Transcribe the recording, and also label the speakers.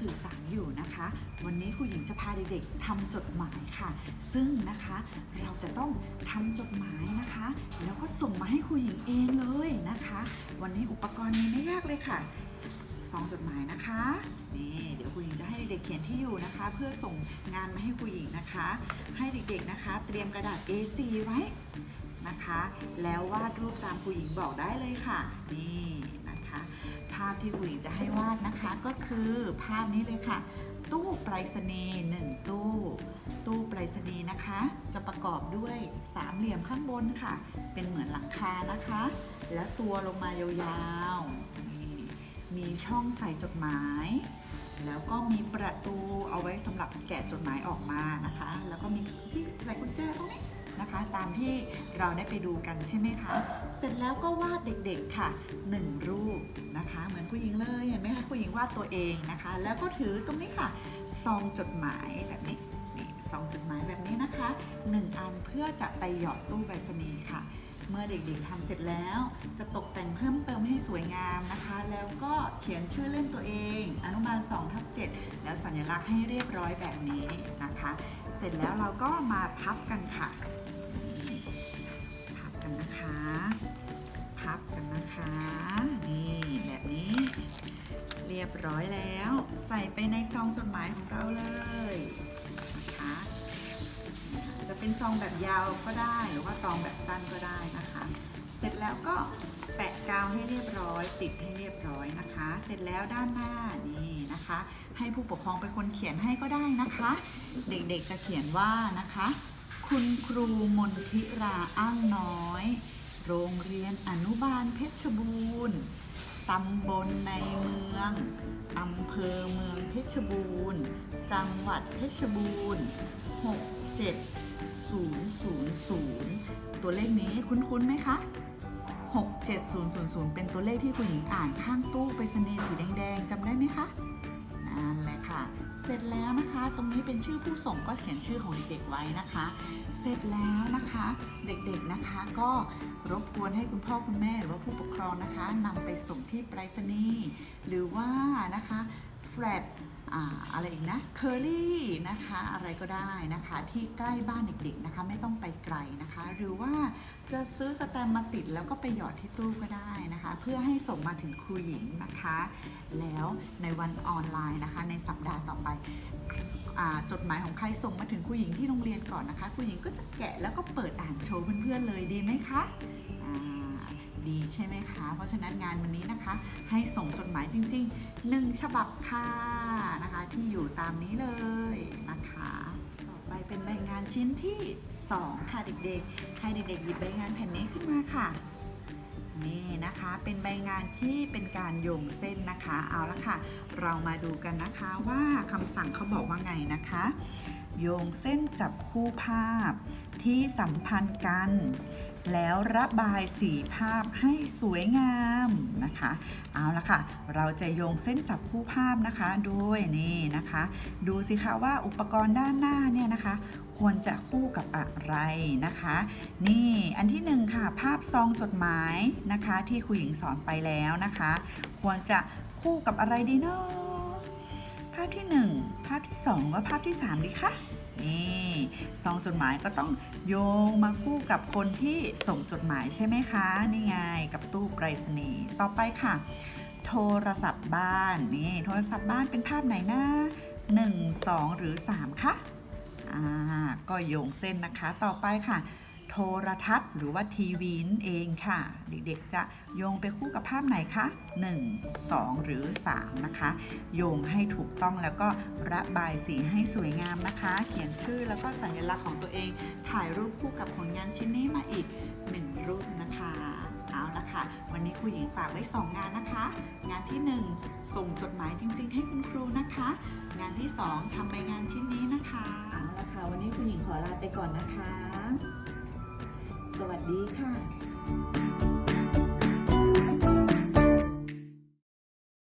Speaker 1: สื่อสารอยู่นะคะ วันนี้ครูหญิงจะพาเด็กๆทำจดหมายค่ะ ซึ่งนะคะเราจะต้องทำจดหมายนะคะ แล้วก็ส่งมาให้ครูหญิงเองเลยนะคะ วันนี้อุปกรณ์มีไม่ยากเลยค่ะซองจดหมายนะคะนี่เดี๋ยวครูหญิงจะให้เด็กๆเขียนที่อยู่นะคะ เพื่อส่งงานมาให้ครูหญิงนะคะ ให้เด็กๆนะคะ เตรียมกระดาษ A4 ไว้นะคะ แล้ววาดรูปตามครูหญิงบอกได้เลยค่ะนี่ คะ ภาพที่อุ๋ยจะให้วาดนะคะก็คือภาพนี้เลยค่ะ ตู้ไปรษณีย์หนึ่งตู้ ตู้ไปรษณีย์นะคะ จะประกอบด้วยสามเหลี่ยมข้างบนค่ะ เป็นเหมือนหลังคานะคะ แล้วตัวลงมายาวๆมีช่องใส่จดหมาย แล้วก็มีประตูเอาไว้สำหรับแกะจดหมายออกมานะคะ แล้วก็มีที่ใส่กุญแจตรงไหมนะคะตามที่เราได้ไปดูกันใช่ไหมคะ เสร็จแล้วก็วาดเด็กๆค่ะ 1 วาดตัวเองนะคะ แล้วก็ถือตรงนี้ค่ะซองจดหมายแบบนี้นี่ซองจดหมายแบบนี้นะคะหนึ่งอันเพื่อจะไปหยอดตู้ไปรษณีย์ค่ะ เมื่อเด็กๆทำเสร็จแล้ว จะตกแต่งเพิ่มเติมให้สวยงามนะคะ แล้วก็เขียนชื่อเล่นตัวเอง อนุบาล2ทับ7แล้วสัญลักษณ์ให้เรียบร้อยแบบนี้นะคะ เสร็จแล้วเราก็มาพับกันค่ะายของเราเลยนะคะจะเป็นซองแบบยาวก็ได้หรือว่าซองแบบสั้นก็ได้นะคะ เสร็จแล้วก็แปะกาวให้เรียบร้อย ติดให้เรียบร้อยนะคะ เสร็จแล้วด้านหน้านี่นะคะ ให้ผู้ปกครองเป็นคนเขียนให้ก็ได้นะคะ เด็กๆจะเขียนว่านะคะ คุณครูมนทิราอ้างน้อย โรงเรียนอนุบาลเพชรบูรณ์ตำบลในเมืองอำเภอเมือง เพชรบูรณ์ จังหวัดเพชรบูรณ์ 67000 ตัวเลขนี้คุ้นๆไหมคะ 67000 เป็นตัวเลขที่คุณหญิงอ่านข้างตู้ไปรษณีย์สีแดงๆจำได้ไหมคะนั่นแหละค่ะ เสร็จแล้วนะคะ ตรงนี้เป็นชื่อผู้ส่งก็เขียนชื่อของเด็กๆไว้นะคะ เสร็จแล้วนะคะ เด็กๆนะคะก็รบกวนให้คุณพ่อคุณแม่หรือว่าผู้ปกครองนะคะนำไปส่งที่ไปรษณีย์หรือว่านะคะ แฟลตอ่าอะไรอีกนะเคอรี่นะคะอะไรก็ได้นะคะ ที่ใกล้บ้านเด็กๆนะคะ ไม่ต้องไปไกลนะคะ หรือว่าจะซื้อสแตมป์มาติดแล้วก็ไปหยอดที่ตู้ก็ได้นะคะ เพื่อให้ส่งมาถึงครูหญิงนะคะ แล้วในวันออนไลน์นะคะ ในสัปดาห์ต่อไปอจดหมายของใครส่งมาถึงครูหญิงที่โรงเรียนก่อนนะคะครูหญิงก็จะแกะแล้วก็เปิดอ่านโชว์เพื่อนๆเลยดีไหมคะ ใช่ไหมคะ เพราะฉะนั้นงานวันนี้นะคะ ให้ส่งจดหมายจริงๆหนึ่งฉบับค่ะนะคะ ที่อยู่ตามนี้เลยนะคะ ต่อไปเป็นใบงานชิ้นที่ 2 ค่ะเด็กๆ ให้เด็กๆหยิบใบงานแผ่นนี้ขึ้นมาค่ะนี่นะคะเป็นใบงานที่เป็นการโยงเส้นนะคะเอาละค่ะ เรามาดูกันนะคะว่าคำสั่งเขาบอกว่าไงนะคะ โยงเส้นจับคู่ภาพที่สัมพันธ์กัน แล้วระบายสีภาพให้สวยงามนะคะ เอาละค่ะ เราจะโยงเส้นจับคู่ภาพนะคะด้วยนี่นะคะ ดูสิคะว่าอุปกรณ์ด้านหน้าเนี่ยนะคะ ควรจะคู่กับอะไรนะคะ นี่อันที่หนึ่งค่ะ ภาพซองจดหมายนะคะ ที่ครูหญิงสอนไปแล้วนะคะ ควรจะคู่กับอะไรดีเนาะภาพที่หนึ่งภาพที่สองและภาพที่สามดีคะนี่ องจดหมายก็ต้องโยงมาคู่กับคนที่ส่งจดหมายใช่ไหมคะ นี่ไงกับตู้ไปรษณีย์ต่อไปค่ะ โทรศัพท์บ้านนี่โทรศัพท์บ้านเป็นภาพไหนนะ1 2 หรือ 3 คะอ่าก็โยงเส้นนะคะต่อไปค่ะ โทรทัศน์ หรือว่าทีวีนั่นเองค่ะ เด็กๆจะโยงไปคู่กับภาพไหนคะ 1 2 หรือ 3 นะคะ โยงให้ถูกต้องแล้วก็ระบายสีให้สวยงามนะคะ เขียนชื่อแล้วก็สัญลักษณ์ของตัวเอง ถ่ายรูปคู่กับผลงานชิ้นนี้มาอีก 1 รูปนะคะเอาละค่ะ วันนี้ครูหญิงฝากไว้ 2 งานนะคะ งานที่ 1 ส่งจดหมายจริง ๆ ให้คุณครูนะคะ งานที่ 2ทำใบงานชิ้นนี้นะคะเอาละค่ะ วันนี้คุณหญิงขอลาไปก่อนนะคะ สวัสดีค่ะ